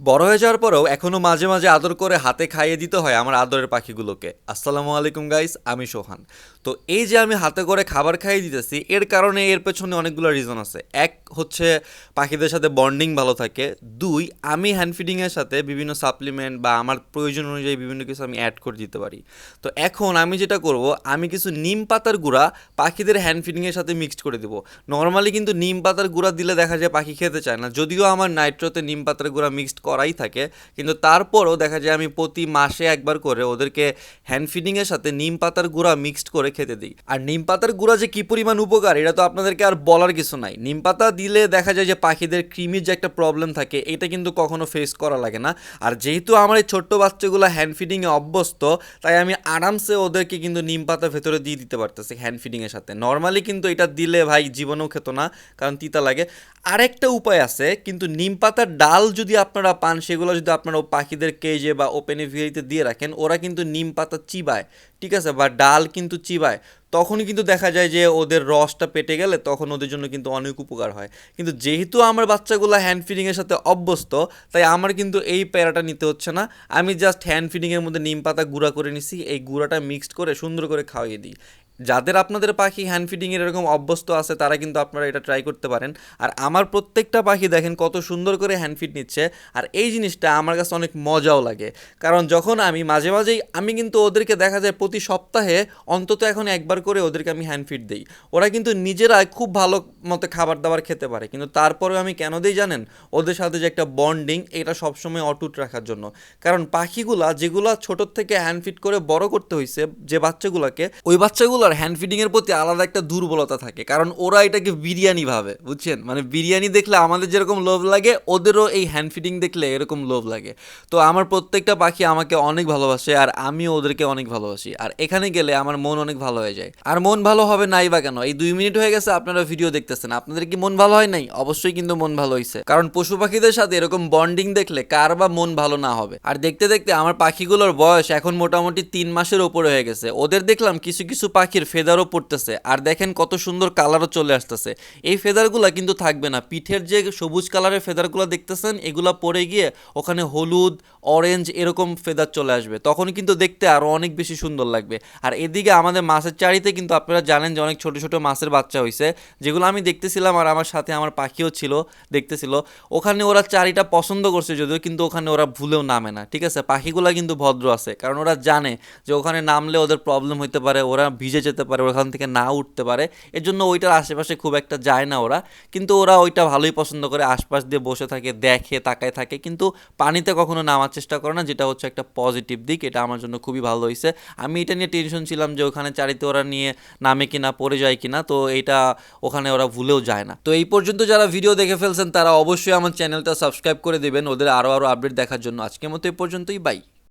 বড় হয়ে যাওয়ার পরেও এখনও মাঝে মাঝে আদর করে হাতে খাইয়ে দিতে হয় আমার আদরের পাখিগুলোকে। আসসালামু আলাইকুম গাইস আমি সোহান। তো এই যে আমি হাতে করে খাবার খাইয়ে দিতেছি, এর কারণে এর পেছনে অনেকগুলো রিজন আছে। এক হচ্ছে পাখিদের সাথে বন্ডিং ভালো থাকে। দুই, আমি হ্যান্ড ফিডিংয়ের সাথে বিভিন্ন সাপ্লিমেন্ট বা আমার প্রয়োজন অনুযায়ী বিভিন্ন কিছু আমি অ্যাড করে দিতে পারি। তো এখন আমি যেটা করব, আমি কিছু নিম পাতার গুঁড়া পাখিদের হ্যান্ড ফিডিংয়ের সাথে মিক্সড করে দেবো। নর্মালি কিন্তু নিম পাতার গুঁড়া দিলে দেখা যায় পাখি খেতে চায় না। যদিও আমার নাইট্রোতে নিম পাতার গুঁড়া মিক্সড করাই থাকে। কিন্তু তারপরও দেখা যায় আমি প্রতি মাসে একবার করে ওদেরকে হ্যান্ড ফিডিংয়ের সাথে নিম পাতার গুঁড়া মিক্সড করে খেতে দিই। আর নিম পাতার গুঁড়া যে কী পরিমাণ উপকার, এটা তো আপনাদেরকে আর বলার কিছু নাই। নিম পাতা দিলে দেখা যায় যে পাখিদের কৃমির যে একটা প্রবলেম থাকে, এটা কিন্তু কখনো ফেস করা লাগে না। আর যেহেতু আমার এই ছোট্ট বাচ্চাগুলো হ্যান্ড ফিডিংয়ে অভ্যস্ত, তাই আমি আরামসে ওদেরকে কিন্তু নিম পাতা ভেতরে দিয়ে দিতে পারতেছি হ্যান্ড ফিডিংয়ের সাথে। নর্মালি কিন্তু এটা দিলে ভাই জীবনেও খেত না, কারণ তিতা লাগে। আরেকটা উপায় আছে, কিন্তু নিম পাতার ডাল যদি আপনারা পান, সেগুলো যদি আপনারা পাখিদের কেজে বা ওপেন এভিয়ারিতে দিয়ে রাখেন, ওরা কিন্তু নিম পাতা চিবায়, ঠিক আছে? বা ডাল কিন্তু চিবায়। তখনই কিন্তু দেখা যায় যে ওদের রসটা পেটে গেলে তখন ওদের জন্য কিন্তু অনেক উপকার হয়। কিন্তু যেহেতু আমার বাচ্চাগুলো হ্যান্ড ফিডিংয়ের সাথে অভ্যস্ত, তাই আমার কিন্তু এই প্যারাটা নিতে হচ্ছে না। আমি জাস্ট হ্যান্ড ফিডিংয়ের মধ্যে নিম পাতা গুঁড়া করে নিছি, এই গুঁড়াটা মিক্সড করে সুন্দর করে খাওয়িয়ে দিই। যাদের আপনাদের পাখি হ্যান্ড ফিডিংয়ের এরকম অভ্যস্ত আছে, তারা কিন্তু আপনারা এটা ট্রাই করতে পারেন। আর আমার প্রত্যেকটা পাখি দেখেন কত সুন্দর করে হ্যান্ড ফিড নিচ্ছে, আর এই জিনিসটা আমার কাছে অনেক মজাও লাগে। কারণ যখন আমি মাঝে মাঝেই, আমি কিন্তু ওদেরকে দেখা যায় প্রতি সপ্তাহে অন্তত এখন একবার করে ওদেরকে আমি হ্যান্ড ফিড দিই। ওরা কিন্তু নিজেরাই খুব ভালো মতো খাবার দাবার খেতে পারে। কিন্তু তারপরেও আমি কেন দিই জানেন? ওদের সাথে যে একটা বন্ডিং এটা সবসময় অটুট রাখার জন্য। কারণ পাখিগুলা যেগুলো ছোটোর থেকে হ্যান্ড ফিড করে বড় করতে হয়েছে যে বাচ্চাগুলোকে, ওই বাচ্চাগুলোর হ্যান্ড ফিডিংয়ের প্রতি আলাদা একটা দুর্বলতা থাকে। কারণ ওরা এটাকে বিরিয়ানি ভাবে, বুঝছেন? মানে বিরিয়ানি দেখলে আমাদের যেরকম লোভ লাগে, ওদেরও এই হ্যান্ড ফিডিং দেখলে এরকম লোভ লাগে। তো আমার প্রত্যেকটা পাখি আমাকে অনেক ভালোবাসে আর আমিও ওদেরকে অনেক ভালোবাসি। আর এখানে গেলে আমার মন অনেক ভালো হয়ে যায়। আর মন ভালো হবে নাই বা কেন? এই দুই মিনিট হয়ে গেছে, আপনারা ভিডিও দেখতেছেন। আপনাদের কি মন ভালো হয় নাই? অবশ্যই কিন্তু মন ভালো হয়েছে কারণ পশু পাখিদের সাথে এরকম বন্ডিং দেখলে কার বা মন ভালো না হবে। আর দেখতে দেখতে আমার পাখিগুলোর বয়স এখন মোটামুটি তিন মাসের ওপরে হয়ে গেছে। ওদের দেখলাম কিছু কিছু পাখির ফেদারও পড়তেছে। আর দেখেন কত সুন্দর কালারও চলে আসতেছে। এই ফেদারগুলো কিন্তু থাকবে না। পিঠের যে সবুজ কালারের ফেদারগুলো দেখতেছেন, এগুলো পরে গিয়ে ওখানে হলুদ অরেঞ্জ এরকম ফেদার চলে আসবে। তখন কিন্তু দেখতে আরও অনেক বেশি সুন্দর লাগবে। আর এদিকে আমাদের মাছের চারিতে কিন্তু আপনারা জানেন যে অনেক ছোট ছোট মাছের বাচ্চা হয়েছে যেগুলো আমি দেখতেছিলাম আর আমার সাথে আমার পাখিও ছিল, দেখতেছিল। ওখানে ওরা চারিটা পছন্দ করছে যদিও কিন্তু ওখানে ওরা ভুলেও নামে না। ঠিক আছে? পাখিগুলো কিন্তু ভদ্র আছে। কারণ ওরা জানে যে ওখানে নামলে ওদের প্রবলেম হইতে পারে, ওরা ভিজে যেতে পারে, ওখান থেকে না উঠতে পারে এর জন্য ওইটার আশেপাশে খুব একটা যায় না ওরা। কিন্তু ওরা ওইটা ভালোই পছন্দ করে, আশপাশ দিয়ে বসে থাকে, দেখে, তাকায় থাকে, কিন্তু পানিতে কখনো নামার চেষ্টা করে না, যেটা হচ্ছে একটা পজিটিভ দিক, এটা আমার জন্য খুবই ভালো হয়েছে আমি এটা নিয়ে টেনশন ছিলাম যে ওখানে চারিতে ওরা নিয়ে নামে কিনা, পড়ে যায় কিনা, তো এইটা ওখানে ওরা ভুলেও যায় না। তো এই পর্যন্ত যারা ভিডিও দেখে ফেলছেন, তারা অবশ্যই আমার চ্যানেলটা সাবস্ক্রাইব করে দেবেন, ওদের আরও আরও আপডেট দেখার জন্য। আজকের মতো এই পর্যন্তই বাই